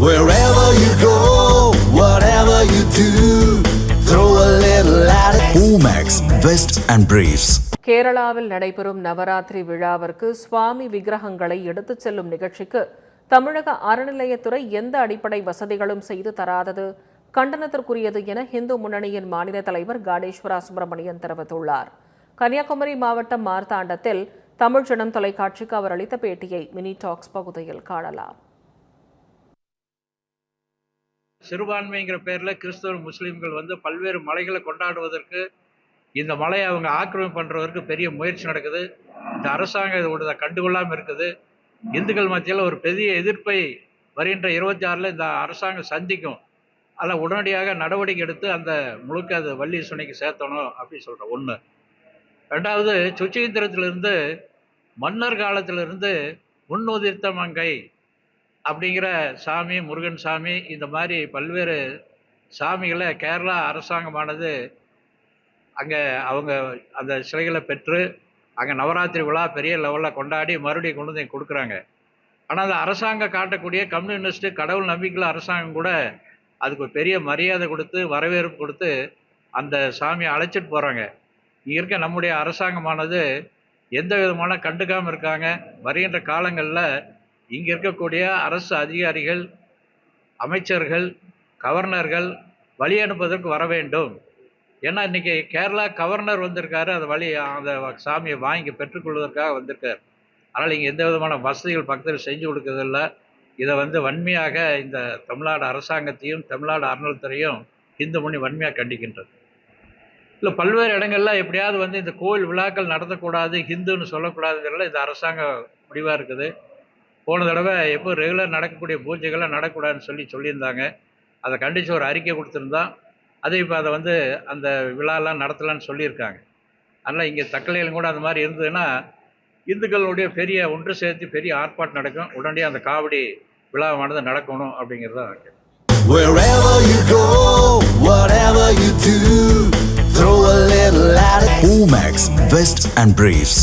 Wherever you go, whatever you do, throw a little attitude. Omax, Vest and Briefs. கேரளாவில் நடைபெறும் நவராத்திரி விழாவிற்கு சுவாமி விக்கிரகங்களை எடுத்துச் செல்லும் நிகழ்ச்சிக்கு தமிழக அறநிலையத்துறை எந்த அடிப்படை வசதிகளும் செய்து தராதது கண்டனத்திற்குரியது என இந்து முன்னணியின் மாநில தலைவர் காடேஸ்வரா சுப்பிரமணியன் தெரிவித்துள்ளார் கன்னியாகுமரி மாவட்டம் மார்த்தாண்டத்தில் தமிழ் ஜனம் தொலைக்காட்சிக்கு அவர் அளித்த பேட்டியை மினி டாக்ஸ் பகுதியில் காணலாம் சிறுபான்மைங்கிற பேரில் கிறிஸ்தவ முஸ்லீம்கள் வந்து பல்வேறு மலைகளை கொண்டாடுவதற்கு இந்த மலையை அவங்க ஆக்கிரமிப்பு பண்ணுறதற்கு பெரிய முயற்சி நடக்குது. இந்த அரசாங்கம் இதோட கண்டுகொள்ளாமல் இருக்குது. இந்துக்கள் மத்தியில் ஒரு பெரிய எதிர்ப்பை வருகின்ற இருபத்தி ஆறில் இந்த அரசாங்கம் சந்திக்கும். அதில் உடனடியாக நடவடிக்கை எடுத்து அந்த முழுக்க அது வள்ளி சுனைக்கு சேர்த்தணும் அப்படின்னு சொல்கிறேன் ஒன்று ரெண்டாவது சுச்சீந்திரத்திலிருந்து மன்னர் காலத்திலிருந்து முன்னுதிர்த்த மங்கை அப்படிங்கிற சாமி முருகன் சாமி இந்த மாதிரி பல்வேறு சாமிகளை கேரளா அரசாங்கமானது அங்கே அவங்க அந்த சிலைகளை பெற்று அங்கே நவராத்திரி விழா பெரிய லெவலில் கொண்டாடி மறுபடியும் கொண்டு வந்து கொடுக்குறாங்க. ஆனால் அந்த அரசாங்கம் காட்டக்கூடிய கம்யூனிஸ்ட்டு கடவுள் நம்பிக்கையில் அரசாங்கம் கூட அதுக்கு பெரிய மரியாதை கொடுத்து வரவேற்பு கொடுத்து அந்த சாமியை அழைச்சிட்டு போகிறாங்க இங்கே இருக்க நம்முடைய அரசாங்கமானது எந்த விதமான கண்டுக்காமல் இருக்காங்க. வருகின்ற காலங்களில் இங்கே இருக்கக்கூடிய அரசு அதிகாரிகள் அமைச்சர்கள் கவர்னர்கள் வழி அனுப்புவதற்கு வர வேண்டும். ஏன்னா இன்றைக்கி கேரளா கவர்னர் வந்திருக்காரு அந்த வழி அந்த சாமியை வாங்கி பெற்றுக்கொள்வதற்காக வந்திருக்கார். அதனால் இங்கே எந்த விதமான வசதிகள் பக்கத்தில் செஞ்சு கொடுக்கறதில்ல. இதை வந்து வன்மையாக இந்த தமிழ்நாடு அரசாங்கத்தையும் தமிழ்நாடு அறநிலத்துறையும் இந்து மொழி வன்மையாக கண்டிக்கின்றது. இல்லை பல்வேறு இடங்கள்ல எப்படியாவது வந்து இந்த கோவில் விழாக்கள் நடத்தக்கூடாது ஹிந்துன்னு சொல்லக்கூடாதுங்கிறதுல இந்த அரசாங்கம் முடிவாக இருக்குது. போன தடவை எப்போ ரெகுலர் நடக்கக்கூடிய பூஜைகள்லாம் நடக்கக்கூடாதுன்னு சொல்லி சொல்லியிருந்தாங்க அதை கண்டித்து ஒரு அறிக்கை கொடுத்துருந்தோம் அது இப்போ அதை வந்து அந்த விழாலாம் நடத்தலாம்னு சொல்லியிருக்காங்க அதனால் இங்கே தக்கலையிலும் கூட அந்த மாதிரி இருந்ததுன்னா இந்துக்களுடைய பெரிய ஒன்று சேர்த்து பெரிய ஆர்ப்பாட்டம் நடக்கும் உடனடியாக அந்த காவடி விழாவானது நடக்கணும் அப்படிங்கிறது தான் இருக்கு Wherever you go, whatever you do, throw a little attitude. Omax, Vest and Briefs.